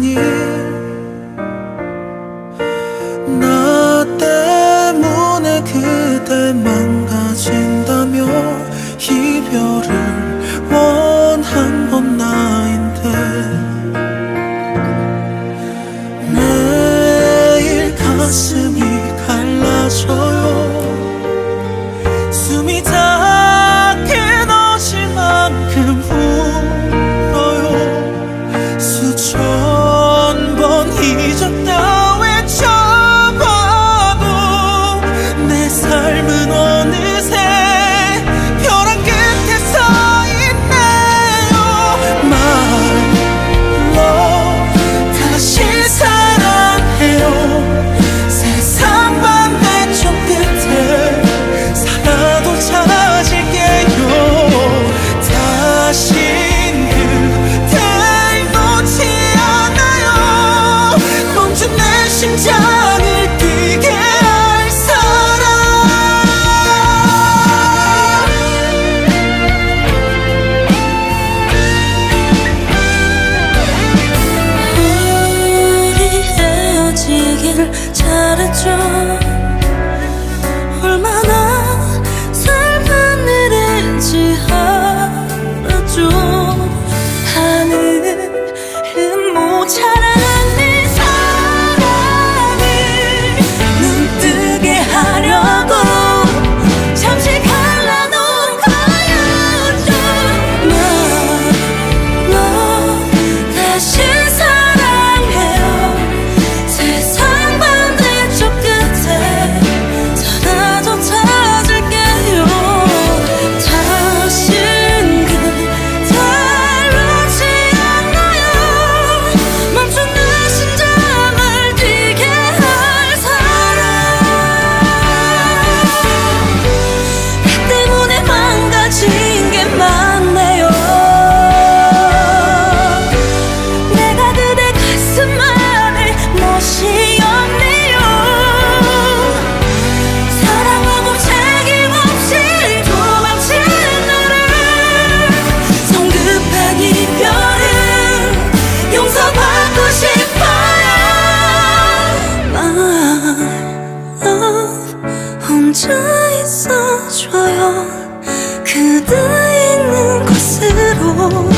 你。Jesus. 심장을 뛰게 할 사람. 우리 헤어지길 잘했죠. 그대 있는 곳으로